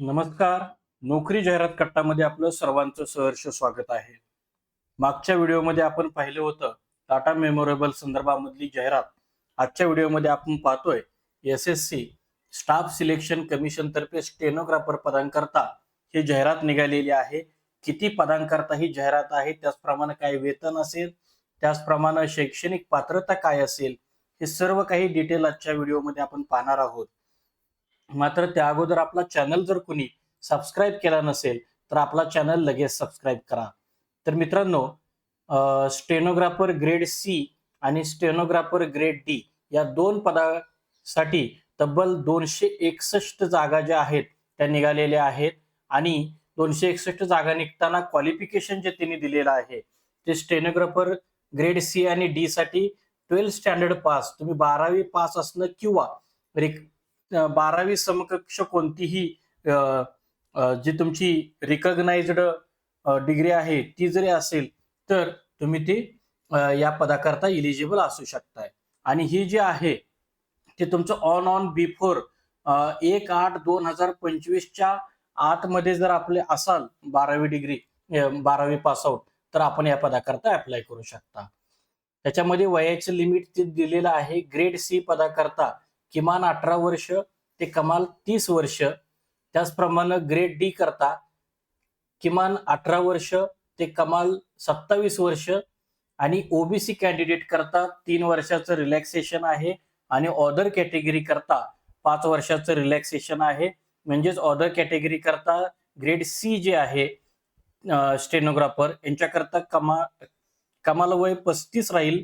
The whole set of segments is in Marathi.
नमस्कार. नोकरी जाहिरात कट्टामध्ये आपलं सर्वांचं सहर्ष स्वागत आहे. मागच्या व्हिडिओमध्ये आपण पाहिलं होतं टाटा मेमोरेबल संदर्भामधली जाहिरात. आजच्या व्हिडिओमध्ये आपण पाहतोय S S C staff selection commission तर्फे स्टेनोग्राफर पदांकरता ही जाहिरात निघालेली आहे. किती पदांकरता ही जाहिरात आहे त्याचप्रमाणे काय वेतन असेल त्याचप्रमाणे शैक्षणिक पात्रता काय असेल हे सर्व काही डिटेल आजच्या व्हिडिओमध्ये आपण पाहणार आहोत. मात्र त्या अगोदर आपला चॅनल जर कोणी सबस्क्राईब केला नसेल तर आपला चॅनल लगेच सबस्क्राईब करा. तर मित्रांनो स्टेनोग्राफर ग्रेड सी आणि स्टेनोग्राफर ग्रेड डी या दोन पदासाठी तब्बल दोनशे एकसष्ट जागा ज्या आहेत त्या निघालेल्या आहेत. आणि दोनशे एकसष्ट जागा निघताना क्वालिफिकेशन जे त्यांनी दिलेलं आहे ते स्टेनोग्राफर ग्रेड सी आणि डी साठी ट्वेल्थ स्टँडर्ड पास तुम्ही बारावी पास असणं किंवा बारावी समकक्ष कोणतीही जी तुमची रिकग्नाइज्ड डिग्री आहे ती जरी असेल तर तुम्ही ती या पदाकरता इलिजिबल असू शकताय. आणि ही जी आहे ते तुमचं ऑन ऑन बिफोर एक आठ दोन हजार पंचवीसच्या आतमध्ये जर आपले असाल बारावी डिग्री बारावी पास आउट तर आपण या पदाकरता अप्लाय करू शकता. त्याच्यामध्ये वयाचं लिमिट ते दिलेलं आहे ग्रेड सी पदाकरता. किमान अठरा वर्ष ते कमाल तीस वर्ष. त्याचप्रमाणे ग्रेड डी करता किमान अठरा वर्ष ते कमाल सत्तावीस वर्ष आणि ओबीसी कॅन्डिडेट करता तीन वर्षाचं रिलॅक्सेशन आहे आणि ऑदर कॅटेगरी करता पाच वर्षाचं रिलॅक्सेशन आहे. म्हणजेच ऑदर कॅटेगरी करता ग्रेड सी जे आहे स्टेनोग्राफर यांच्याकरता कमा कमाल वय पस्तीस राहील.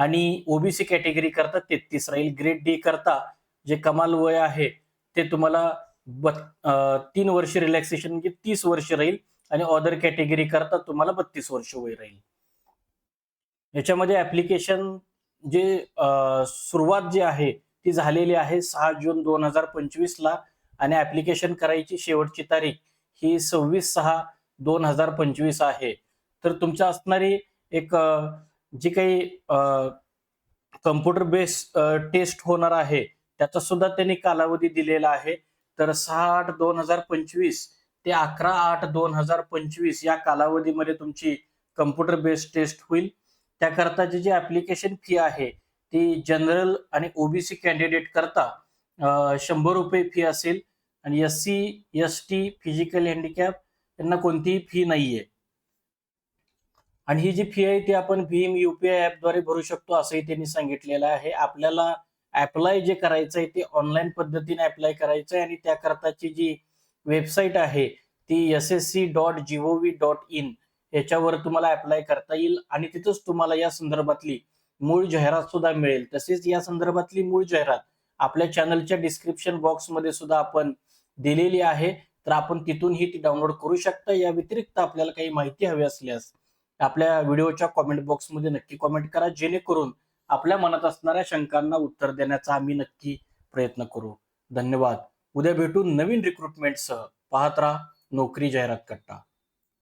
आणि ओबीसी कॅटेगरी करता तेहतीस राहील. ग्रेड डी करता जे कमाल वय आहे ते तुम्हाला तीन वर्ष रिलॅक्सेशन म्हणजे तीस वर्ष राहील आणि ऑदर कॅटेगरी करता तुम्हाला बत्तीस वर्ष वय राहील. याच्यामध्ये ऍप्लिकेशन जे सुरुवात जी आहे ती झालेली आहे सहा जून दोन हजार पंचवीस ला आणि ऍप्लिकेशन करायची शेवटची तारीख ही सव्वीस सहा दोन हजार पंचवीस आहे. तर तुमच्या असणारी एक जी काही कम्प्युटर बेस्ड टेस्ट होणार आहे त्याचा सुद्धा त्यांनी कालावधी दिलेला आहे. तर सहा आठ दोन हजार पंचवीस ते अकरा आठ दोन हजार पंचवीस या कालावधीमध्ये तुमची कम्प्युटर बेस्ड टेस्ट होईल. त्याकरताची जी ऍप्लिकेशन फी आहे ती जनरल आणि ओबीसी कॅन्डिडेट करता शंभर रुपये फी असेल. आणि S C S T physical handicap यांना कोणतीही फी नाहीये. आणि ही जी फी आहे ती आपण भीम युपीआय ऍपद्वारे भरू शकतो असंही त्यांनी सांगितलेलं आहे. आपल्याला अप्लाय जे करायचं आहे ते ऑनलाईन पद्धतीने अप्लाय करायचं आहे आणि त्याकरताची जी वेबसाईट आहे ती S S C dot gov dot in याच्यावर तुम्हाला अप्लाय करता येईल आणि तिथंच तुम्हाला या संदर्भातली मूळ जाहिरात सुद्धा मिळेल. तसेच या संदर्भातली मूळ जाहिरात आपल्या चॅनलच्या डिस्क्रिप्शन बॉक्समध्ये सुद्धा आपण दिलेली आहे. तर आपण तिथूनही ती डाउनलोड करू शकता. या व्यतिरिक्त आपल्याला काही माहिती हवी असल्यास आपल्या व्हिडिओच्या कॉमेंट बॉक्समध्ये नक्की कॉमेंट करा जेणेकरून आपल्या मनात असणाऱ्या शंकांना उत्तर देण्याचा आम्ही नक्की प्रयत्न करू. धन्यवाद. उद्या भेटून नवीन रिक्रुटमेंटसह पाहत राहा नोकरी जाहिरात कट्टा.